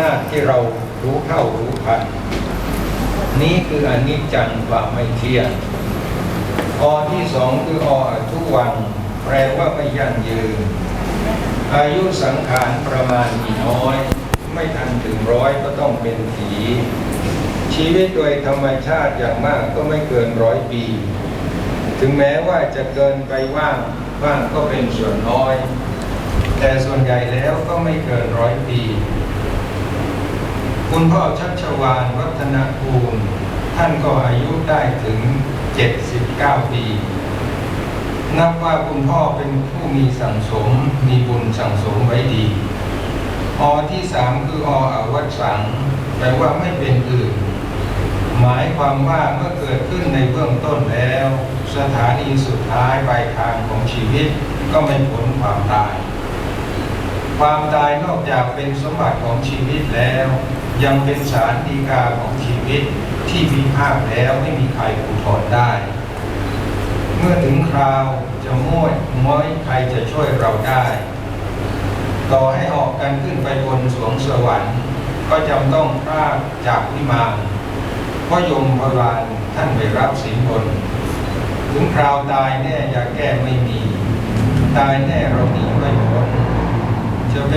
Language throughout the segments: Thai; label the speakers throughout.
Speaker 1: หน้าที่เรารู้เท่ารู้ทันนี้คืออนิจจังความไม่เที่ยงอที่สองคืออทุกวันแปลว่าไม่ยั่งยืน อายุสังขารประมาณมีน้อย ไม่ทันถึงร้อยก็ต้องเป็นผี ชีวิตโดยธรรมชาติอย่างมากก็ไม่เกินร้อยปี ถึงแม้ว่าจะเกินไปว่างบ้างก็เป็นส่วนน้อย แต่ส่วนใหญ่แล้วก็ไม่เกินร้อยปี คุณพ่อชัชวานวัฒนภูมิท่านก็อายุได้ถึง 79 ปี นับว่าคุณพ่อเป็นผู้มีสังสม มีบุญสังสมไว้ดี อที่สามคือออวัตสังแปลว่าไม่เป็นอื่น หมายความว่าเมื่อเกิดขึ้นในเบื้องต้นแล้ว สถานีสุดท้ายปลายทางของชีวิตก็ไม่พ้นความตาย ความตายนอกจากเป็นสมบัติของชีวิตแล้ว ยังเป็นสารดีกาของชีวิตที่พิพากษ์แล้วไม่มีใครอุทธรณ์ได้ เมื่อถึงคราวจะม้วยม้อยใครจะช่วยเราได้ ต่อให้ออกกันขึ้นไปบนสวงสวรรค์ ก็จำต้องพรากจากวิมานพราะยมพลานท่านไปรับสินบน ถึงคราวตายแน่ยาแก้ไม่มี ตายแน่เราหนีไม่พ้น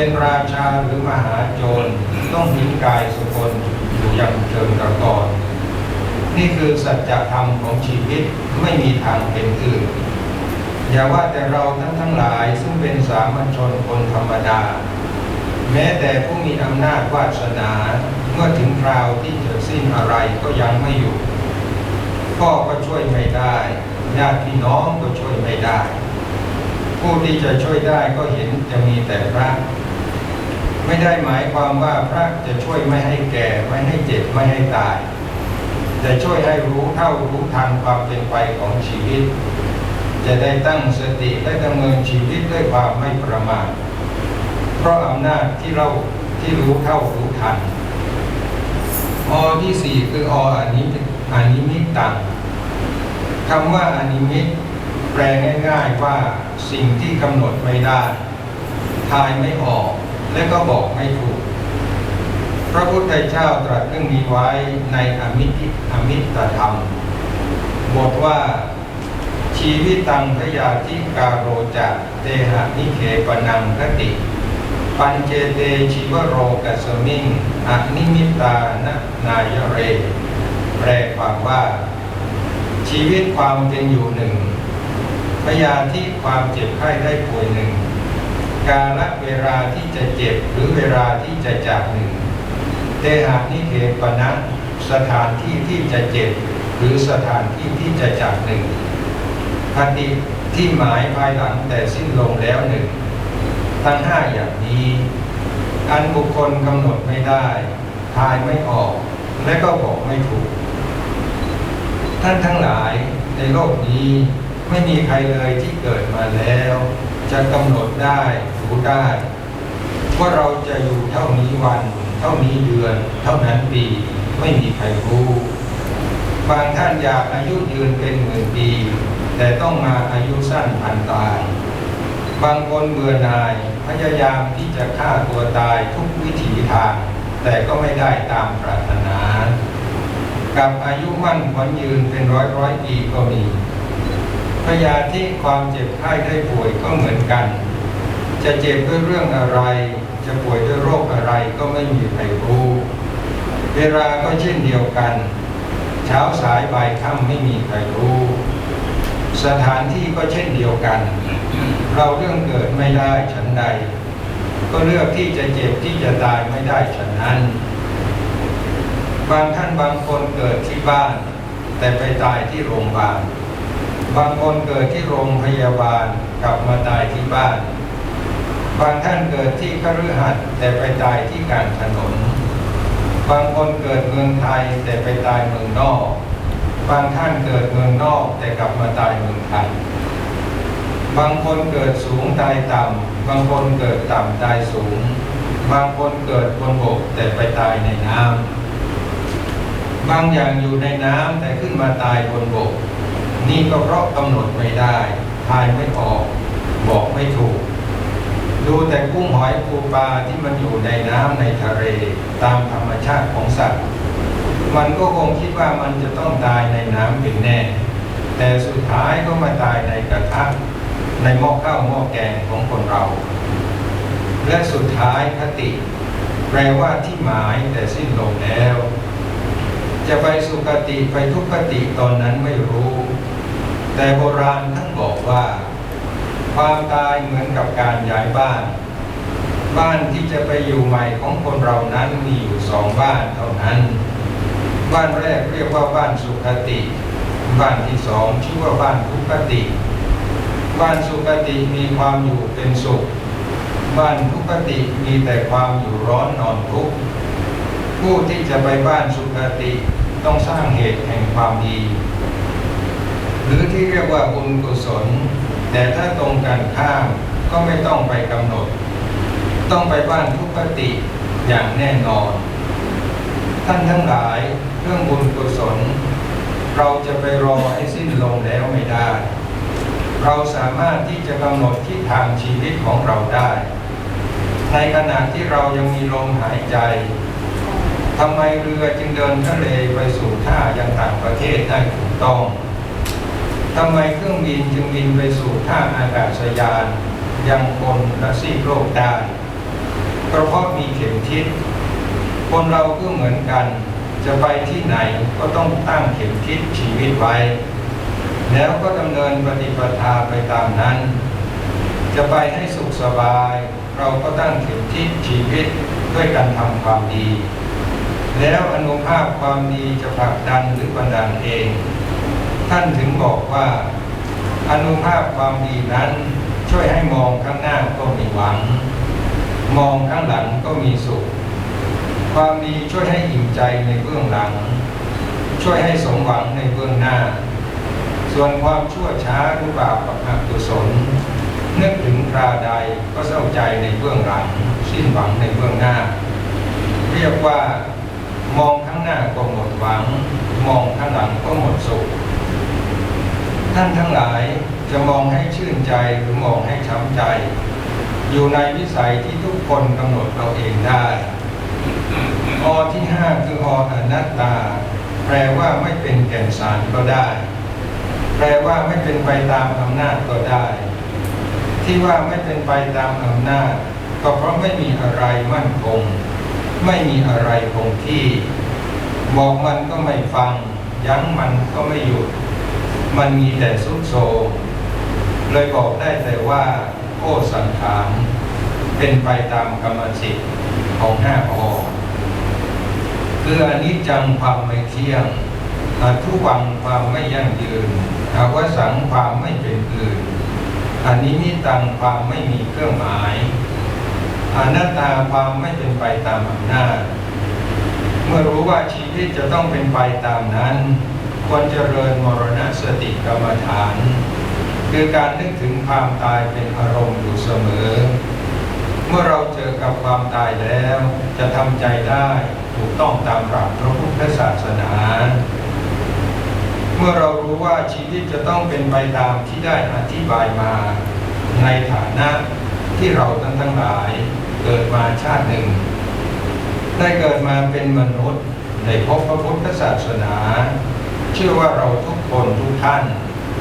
Speaker 1: เป็นราชาหรือมหาโจรต้องหินกายสุคนอยู่อย่างเชิงตะกอนนี่คือสัจธรรมของชีวิตไม่มีทางเป็นอื่น อย่าว่าแต่เราทั้งทั้งหลายซึ่งเป็นสามัญชนคนธรรมดา แม้แต่ผู้มีอำนาจวาสนาเมื่อถึงคราวที่จะสิ้นอะไรก็ยังไม่อยู่ พ่อก็ช่วยไม่ได้ญาติพี่น้องก็ช่วยไม่ได้ ผู้ที่จะช่วยได้ก็เห็นจะมีแต่พระ ไม่ได้หมายความว่าพระจะช่วยไม่ให้แก่ไม่ให้เจ็บไม่ให้ตาย จะช่วยให้รู้เท่ารู้ทันความเป็นไปของชีวิต จะได้ตั้งสติและดำเนินชีวิตด้วยความไม่ประมาทเพราะอำนาจที่เราที่รู้เท่ารู้ทันอที่สี่คือออนิมิตอนิมิตตังคำว่าอนิมิตแปลง่าย ๆว่าสิ่งที่กำหนดไม่ได้ทายไม่ออก และก็บอกไม่ถูก พระพุทธเจ้าตรัสเรื่องนี้ไว้ในอมิติอมิตธรรม บทว่าชีวิตตังพยาธิกาโรจะเตหะนิเคปนังคติ ปัญเจเตชิวโรกัสมิงอนิมิตานะนายเร แปลความว่า ชีวิตความเป็นอยู่หนึ่งพยาธิความเจ็บไข้ได้ป่วยหนึ่ง กาลเวลาที่จะเจ็บหรือเวลาที่จะจากหนึ่งเตหะนิเทปนะสถานที่ที่จะเจ็บหรือสถานที่ที่จะจากหนึ่งคติที่หมายภายหลังแต่สิ้นลงแล้วหนึ่งทั้งห้าอย่างนี้ อันบุคคลกำหนดไม่ได้ทายไม่ออก และก็บอกไม่ถูก ท่านทั้งหลายในโลกนี้ไม่มีใครเลยที่เกิดมาแล้ว จะกำหนดได้ ได้ ว่าเราจะอยู่เท่านี้วัน เท่านี้เดือน เท่านั้นปีไม่มีใครรู้ บางท่านอยากอายุยืนเป็นหมื่นปี แต่ต้องมาอายุสั้นพันตาย บางคนเบื่อหน่ายพยายามที่จะฆ่าตัวตายทุกวิถีทาง แต่ก็ไม่ได้ตามปรารถนา กับอายุมั่นขวัญยืนเป็นร้อยร้อยปีก็มีพยาธิความเจ็บไข้ได้ป่วยก็เหมือนกัน จะเจ็บด้วยเรื่องอะไร จะป่วยด้วยโรคอะไรก็ไม่มีใครรู้ เวลาก็เช่นเดียวกัน เช้าสายบ่ายค่ำไม่มีใครรู้ สถานที่ก็เช่นเดียวกัน เราเรื่องเกิดไม่ได้ฉันใด ก็เลือกที่จะเจ็บที่จะตายไม่ได้ฉันนั้น บางท่านบางคนเกิดที่บ้าน แต่ไปตายที่โรงพยาบาลบางคนเกิดที่โรงพยาบาลกลับมาตายที่บ้าน บางท่านเกิดที่คฤหัสถ์แต่ไปตายที่กลางถนน บางคนเกิดเมืองไทยแต่ไปตายเมืองนอก บางท่านเกิดเมืองนอกแต่กลับมาตายเมืองไทย บางคนเกิดสูงตายต่ำ บางคนเกิดต่ำตายสูง บางคนเกิดบนบกแต่ไปตายในน้ำ บางอย่างอยู่ในน้ำแต่ขึ้นมาตายบนบก นี่ก็เพราะกำหนดไม่ได้ ทายไม่ออก บอกไม่ถูก ดูแต่กุ้งหอยปูปลาที่มันอยู่ในน้ำในทะเลตามธรรมชาติของสัตว์ มันก็คงคิดว่ามันจะต้องตายในน้ำเป็นแน่ แต่สุดท้ายก็มาตายในกระทะในหม้อข้าวหม้อแกงของคนเรา และสุดท้ายคติ แปลว่าที่หมายแต่สิ้นลงแล้ว จะไปสุคติไปทุกขติตอนนั้นไม่รู้ แต่โบราณท่านบอกว่า ความตายเหมือนกับการย้ายบ้าน บ้านที่จะไปอยู่ใหม่ของคนเรานั้นมีอยู่สองบ้านเท่านั้น บ้านแรกเรียกว่าบ้านสุขติ บ้านที่สองชื่อว่าบ้านทุกขติ บ้านสุขติมีความอยู่เป็นสุข บ้านทุกขติมีแต่ความอยู่ร้อนนอนทุกข์ผู้ที่จะไปบ้านสุขติต้องสร้างเหตุแห่งความดี หรือที่เรียกว่าบุญกุศล แต่ถ้าตรงกันข้ามก็ไม่ต้องไปกำหนด ต้องไปบ้านทุกขติอย่างแน่นอน ท่านทั้งหลายเรื่องบุญกุศล เราจะไปรอให้สิ้นลงแล้วไม่ได้ เราสามารถที่จะกำหนดทิศทางชีวิตของเราได้ ในขณะที่เรายังมีลมหายใจทำไมเรือจึงเดินทะเลไปสู่ท่ายังต่างประเทศได้ถูกต้อง ทำไมเครื่องบินจึงบินไปสู่ท่าอากาศยาน ยังคนและซีกโลกได้ก็เพราะมีเข็มทิศ คนเราก็เหมือนกัน จะไปที่ไหนก็ต้องตั้งเข็มทิศชีวิตไว้ แล้วก็ดำเนินปฏิปทาไปตามนั้น จะไปให้สุขสบาย เราก็ตั้งเข็มทิศชีวิตด้วยการทำความดี แล้วอนุภาพความดีจะผลักดันหรือบันดาลเอง ท่านถึงบอกว่าอนุภาพความดีนั้น ช่วยให้มองข้างหน้าก็มีหวัง มองข้างหลังก็มีสุข ความดีช่วยให้อิ่มใจในเบื้องหลัง ช่วยให้สมหวังในเบื้องหน้า ส่วนความชั่วช้าหรือบาปอกุศลนึกถึงคราใดก็เศร้าใจในเบื้องหลัง สิ้นหวังในเบื้องหน้า เรียกว่ามองข้างหน้าก็หมดหวัง มองข้างหลังก็หมดสุข ท่านทั้งหลายจะมองให้ชื่นใจหรือมองให้ช้ำใจ อยู่ในวิสัยที่ทุกคนกำหนดเราเองได้อที่ห้าคือออนัตตา แปลว่าไม่เป็นแก่นสารก็ได้ แปลว่าไม่เป็นไปตามอำนาจก็ได้ ที่ว่าไม่เป็นไปตามอำนาจ ก็เพราะไม่มีอะไรมั่นคง ไม่มีอะไรคงที่ บอกมันก็ไม่ฟัง ยั้งมันก็ไม่หยุด มันมีแต่สุดโซมเลยบอกได้แต่ว่าโอ้สังขารเป็นไปตามกรรมสิทธิ์ของห้าอคืออนิจจังความไม่เที่ยงอาทุวังความไม่ยั่งยืนอาวสังความไม่เป็นอื่นอันนี้นิตังความไม่มีเครื่องหมายอนัตตาความไม่เป็นไปตามอำนาจ เมื่อรู้ว่าชีวิตจะต้องเป็นไปตามนั้น ควรเจริญมรณสติกรรมฐาน คือการนึกถึงความตายเป็นอารมณ์อยู่เสมอ เมื่อเราเจอกับความตายแล้ว จะทำใจได้ถูกต้องตามหลักพระพุทธศาสนา เมื่อเรารู้ว่าชีวิตจะต้องเป็นไปตามที่ได้อธิบายมา ในฐานะที่เราทั้งทั้งหลายเกิดมาชาติหนึ่ง ได้เกิดมาเป็นมนุษย์ได้พบพระพุทธศาสนา เชื่อว่าเราทุกคนทุกท่าน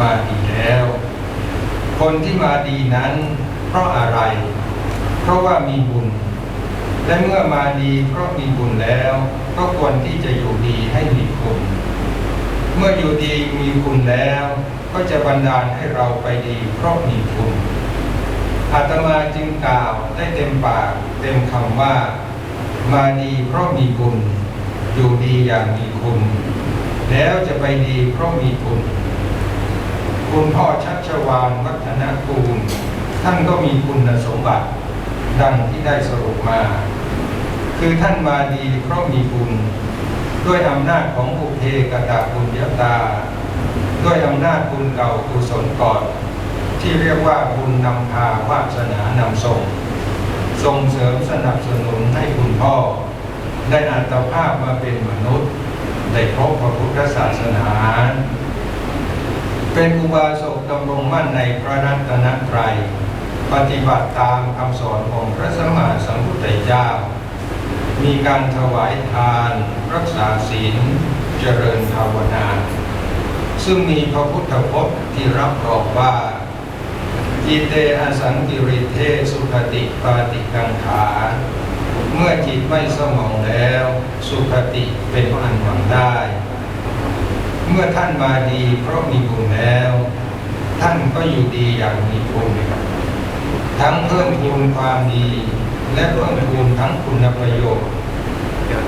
Speaker 1: มาดีแล้ว คนที่มาดีนั้น เพราะอะไร เพราะว่ามีบุญ และเมื่อมาดีเพราะมีบุญแล้ว ก็ควรที่จะอยู่ดีให้มีคุณ เมื่ออยู่ดีมีคุณแล้ว ก็จะบันดาลให้เราไปดีเพราะมีคุณอาตมาจึงกล่าวได้เต็มปากเต็มคำว่า มาดีเพราะมีบุญ อยู่ดีอย่างมีคุณ แล้วจะไปดีเพราะมีคุณ คุณพ่อชัชวานวัฒนกูล ท่านก็มีคุณสมบัติ ดังที่ได้สรุปมา คือท่านมาดีเพราะมีบุญด้วยอำนาจของอุเพกตาบุญยตา ด้วยอำนาจบุญเก่ากุศลก่อน ที่เรียกว่าบุญนำพาวาสนานำส่งส่งเสริมสนับสนุนให้คุณพ่อ ได้อัตภาพมาเป็นมนุษย์ ได้พบพระพุทธศาสนา เป็นอุบาสกดำรงมั่นในพระรัตนตรัย ปฏิบัติตามคำสอนของพระสัมมาสัมพุทธเจ้า มีการถวายทาน รักษาศีล เจริญภาวนา ซึ่งมีพระพุทธพจน์ที่รับรองว่าจิเตอสังกิริเทสุขติปาติกังขา เมื่อจิตไม่สมองแล้ว สุขติเป็นอันหวังได้ เมื่อท่านมาดีเพราะมีบุญแล้ว ท่านก็อยู่ดีอย่างมีคุณทั้งเพิ่มพูนความดี และเพิ่มพูนทั้งคุณประโยชน์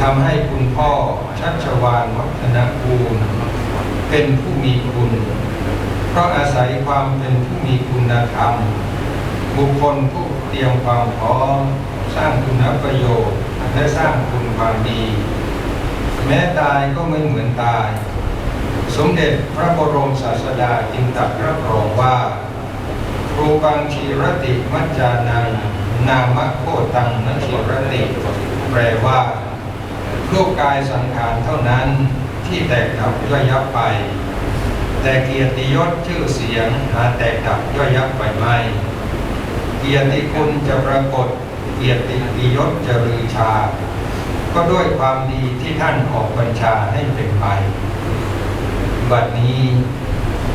Speaker 1: ทำให้คุณพ่อชัชวานวัฒนกูลเป็นผู้มีคุณ เพราะอาศัยความเป็นผู้มีคุณธรรม บุคคลผู้เตรียมความพร้อม สร้างคุณประโยชน์และสร้างคุณความดี แม้ตายก็ไม่เหมือนตาย สมเด็จพระบรมศาสดาจึงตรัสรับรองว่า ครูบังชีรติมัจจานังนามโคตังนชีรติแปลว่ารูปกายสังขารเท่านั้นที่แตกดับย่อยยับไป แต่เกียรติยศชื่อเสียงหาแตกดับย่อยยับไปไม่เกียรติคุณจะปรากฏ เกียรติยศจะลือชา ก็ด้วยความดีที่ท่านออกบัญชาให้เป็นไป บัดนี้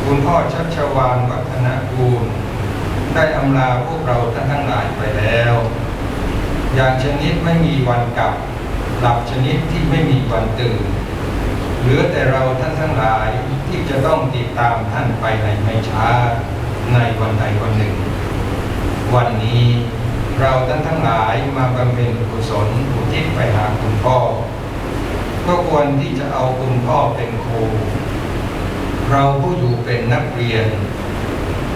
Speaker 1: คุณพ่อชัชวานวัฒนกูล ได้อำลาพวกเราท่านทั้งหลายไปแล้ว อย่างชนิดไม่มีวันกลับ หลับชนิดที่ไม่มีวันตื่น เหลือแต่เราท่านทั้งหลายที่จะต้องติดตามท่านไปในไม่ช้าในวันใดวันหนึ่ง วันนี้ เราท่านทั้งหลายมาบำเพ็ญกุศลอุทิศไปหาคุณพ่อ ก็ควรที่จะเอาคุณพ่อเป็นครูเราผู้อยู่เป็นนักเรียน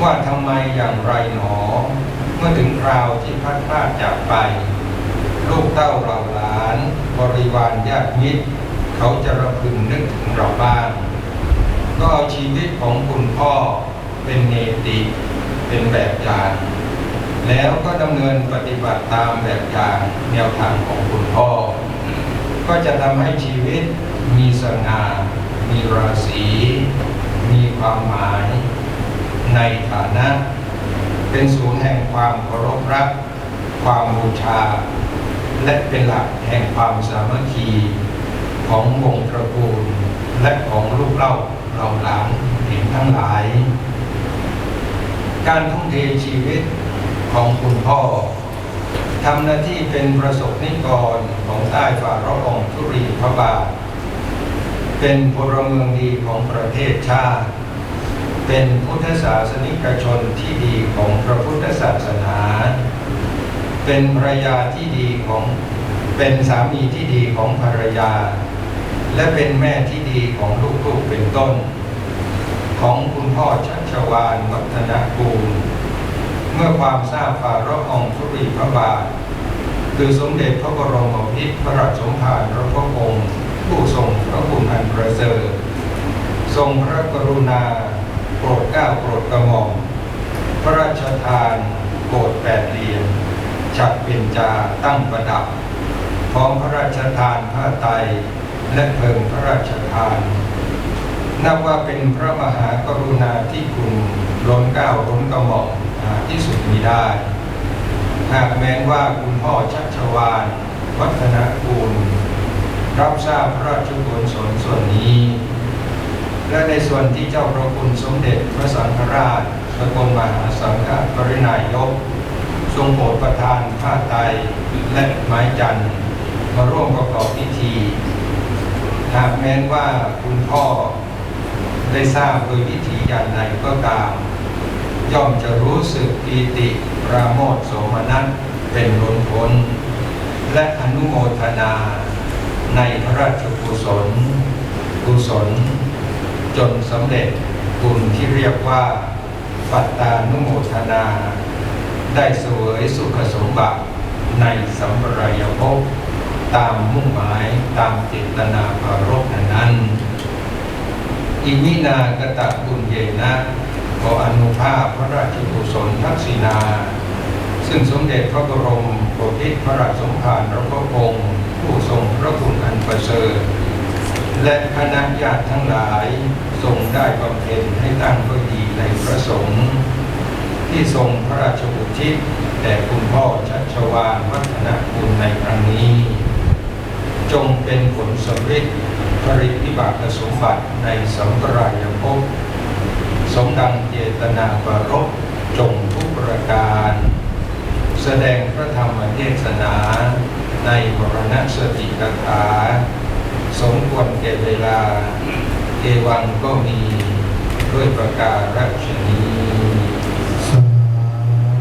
Speaker 1: ว่าทำไมอย่างไรหนอ เมื่อถึงคราวที่พัดพลาดจากไป ลูกเต้าเราหลาน บริวารญาติมิตร เขาจะระพึงนึกถึงเราบ้างก็เอาชีวิตของคุณพ่อเป็นเนติ เป็นแบบอย่าง แล้วก็ดำเนินปฏิบัติตามแบบอย่างแนวทางของคุณพ่อ ก็จะทำให้ชีวิตมีสง่า มีราศี มีความหมาย ในฐานะ เป็นศูนย์แห่งความเคารพรัก ความบูชา และเป็นหลักแห่งความสามัคคีของวงตระกูล และของลูกเล่าเราหลานเห็นทั้งหลาย การทุ่มเทชีวิต ของคุณพ่อทำหน้าที่เป็นประสบนิกรของใต้ฝ่าละอองธุรีพระบาท เป็นพลเมืองดีของประเทศชาติ เป็นพุทธศาสนิกชนที่ดีของพระพุทธศาสนา เป็นภรรยาที่ดีของเป็นสามีที่ดีของภรรยา และเป็นแม่ที่ดีของลูกๆเป็นต้น ของคุณพ่อชัชวานวัฒนกูล เมื่อความทราบฝ่าละององธุรีพระบาท คือสมเด็จพระบรมพิตรพระราชสมภารพระพุทธองค์ผู้ทรงพระคุณอันประเสริฐทรงพระกรุณา โปรดเกล้าโปรดกระหม่อมพระราชทานโกรธแปดเหรียญฉัดเป็นจาตั้งประดับ พร้อมพระราชทานผ้าไตรและเพลิงพระราชทาน นับว่าเป็นพระมหากรุณาธิคุณล้นเกล้าล้นกระหม่อม ที่สุดมีได้ หากแม้นว่าคุณพ่อชัชวานวัฒนกูลรับทราบพระราชกุศลส่วนนี้ และในส่วนที่เจ้าพระคุณสมเด็จพระสังฆราชสกลมหาสังฆปรินายก ทรงโปรดประทานผ้าไตรและไม้จันทร์มาร่วมประกอบพิธี หากแม้นว่าคุณพ่อได้ทราบโดยวิธีอย่างใดก็ตาม ย่อมจะรู้สึกปีติปราโมทโสมนัสเป็นล้นพ้นและอนุโมทนา ในพระราชกุศลกุศล จนสำเร็จบุญที่เรียกว่า ปัตตานุโมทนา ได้เสวยสุขสมบัติในสัมปรายภพตามมุ่งหมายตามเจตนาปรารภนั้นอิมินากตะบุญเยนะ ขออนุภาพพระราชกุศลทักษิณา ซึ่งสมเด็จพระบรมโพธิพระราชสมภารพระองค์ผู้ทรงพระคุณอันประเสริฐและคณะญาติทั้งหลายทรงได้บำเพ็ญให้ตั้งก็ดีในพระสงฆ์ที่ทรงพระราชอุทิศแด่คุณพ่อชัชวานวัฒนคุณในครั้งนี้ จงเป็นผลสำเร็จปริพิบากสมบัติในสัมปรายภพ สมดังเจตนาปรบจงทุกประการ แสดงพระธรรมเทศนาในบรณสติกถา สมควรแก่เวลาเอวังก็มีด้วยประการรัชนี